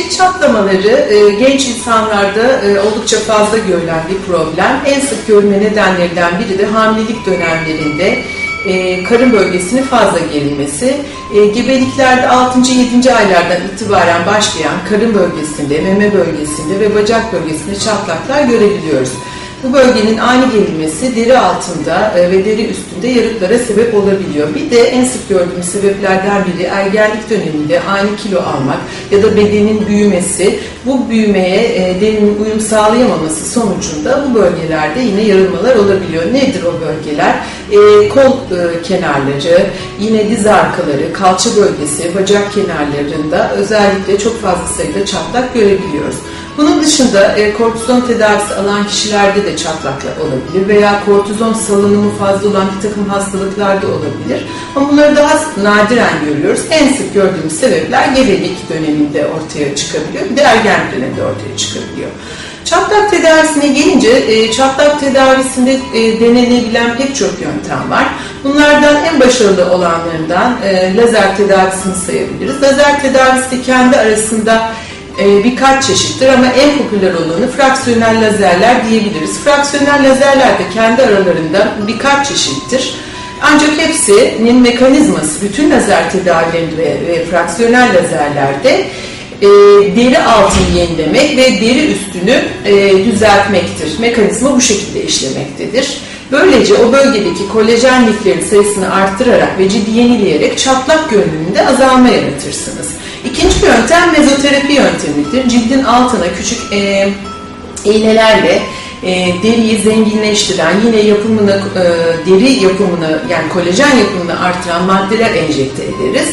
Cilt çatlamaları e, genç insanlarda e, oldukça fazla görülen bir problem. En sık görülme nedenlerinden biri de hamilelik dönemlerinde e, karın bölgesinin fazla gerilmesi. E, gebeliklerde 6. 7. aylardan itibaren başlayan karın bölgesinde, meme bölgesinde ve bacak bölgesinde çatlaklar görebiliyoruz. Bu bölgenin ani gerilmesi deri altında e, ve deri üstünde yarıklara sebep olabiliyor. Bir de en sık gördüğümüz sebeplerden biri ergenlik döneminde ani kilo almak ya da bedenin büyümesi. Bu büyümeye e, derinin uyum sağlayamaması sonucunda bu bölgelerde yine yarılmalar olabiliyor. Nedir o bölgeler? E, kol kenarları, yine diz arkaları, kalça bölgesi, bacak kenarlarında özellikle çok fazla sayıda çatlak görebiliyoruz. Bunun dışında e, kortizon tedavisi alan kişilerde de çatlaklar olabilir veya kortizon salınımı fazla olan bir takım hastalıklar da olabilir. Ama bunları daha nadiren görüyoruz. En sık gördüğümüz sebepler gebelik döneminde ortaya çıkabiliyor. Bir de ergenlik döneminde ortaya çıkabiliyor. Çatlak tedavisine gelince e, çatlak tedavisinde e, denenebilen pek çok yöntem var. Bunlardan en başarılı olanlarından e, lazer tedavisini sayabiliriz. Lazer tedavisi kendi arasında e, birkaç çeşittir ama en popüler olanı fraksiyonel lazerler diyebiliriz. Fraksiyonel lazerler de kendi aralarında birkaç çeşittir. Ancak hepsinin mekanizması, bütün lazer tedavilerinde ve, fraksiyonel lazerlerde e, deri altını yenilemek ve deri üstünü e, düzeltmektir. Mekanizma bu şekilde işlemektedir. Böylece o bölgedeki kolajen liflerin sayısını arttırarak ve ciddi yenileyerek çatlak görünümünde azalma yaratırsınız. İkinci yöntem mezoterapi yöntemidir. Cildin altına küçük e, iğnelerle e, deriyi zenginleştiren, yine yapımını, e, deri yapımını yani kolajen yapımını artıran maddeler enjekte ederiz.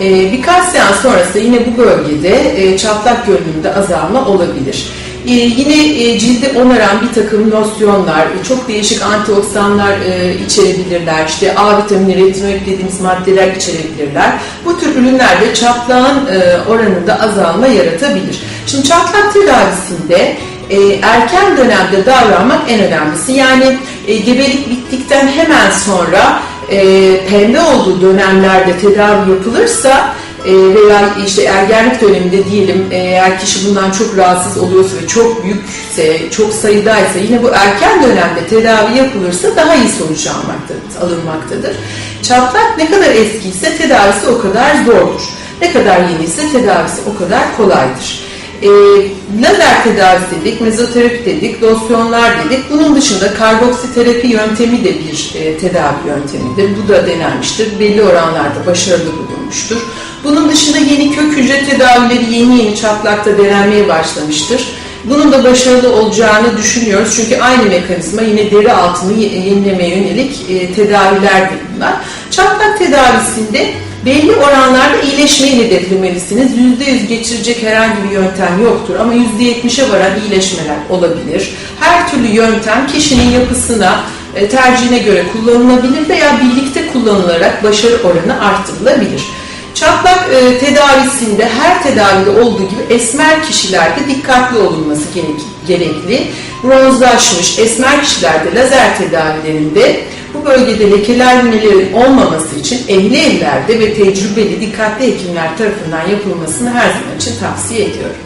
E, birkaç seans sonrasında yine bu bölgede e, çatlak görünümünde azalma olabilir. Ee, yine e, cildi onaran bir takım losyonlar, e, çok değişik antioksidanlar e, içerebilirler. İşte A vitamini, retinoid dediğimiz maddeler içerebilirler. Bu tür ürünlerde çatlağın e, oranında azalma yaratabilir. Şimdi çatlak tedavisinde e, erken dönemde davranmak en önemlisi. Yani e, gebelik bittikten hemen sonra e, pembe olduğu dönemlerde tedavi yapılırsa veya işte ergenlik döneminde diyelim e, eğer kişi bundan çok rahatsız oluyorsa ve çok büyükse, çok sayıdaysa yine bu erken dönemde tedavi yapılırsa daha iyi sonuç almaktadır, alınmaktadır. Çatlak ne kadar eskiyse tedavisi o kadar zordur. Ne kadar yeniyse tedavisi o kadar kolaydır. E, lazer tedavisi dedik, mezoterapi dedik, losyonlar dedik. Bunun dışında karboksiterapi yöntemi de bir e, tedavi yöntemidir. Bu da denenmiştir. Belli oranlarda başarılı bulunmuştur. Bunun dışında yeni kök hücre tedavileri yeni yeni çatlakta denenmeye başlamıştır. Bunun da başarılı olacağını düşünüyoruz. Çünkü aynı mekanizma yine deri altını yenilemeye yönelik e, tedaviler bunlar. Çatlak tedavisinde belli oranlarda iyileşmeyi hedeflemelisiniz. %100 geçirecek herhangi bir yöntem yoktur ama %70'e varan iyileşmeler olabilir. Her türlü yöntem kişinin yapısına, e, tercihine göre kullanılabilir veya birlikte kullanılarak başarı oranı arttırılabilir. Çatlak e, tedavisinde her tedavide olduğu gibi esmer kişilerde dikkatli olunması gerekli. Bronzlaşmış esmer kişilerde lazer tedavilerinde bu bölgede lekelenmelerin olmaması için ehli ellerde ve tecrübeli dikkatli hekimler tarafından yapılmasını her zaman için tavsiye ediyorum.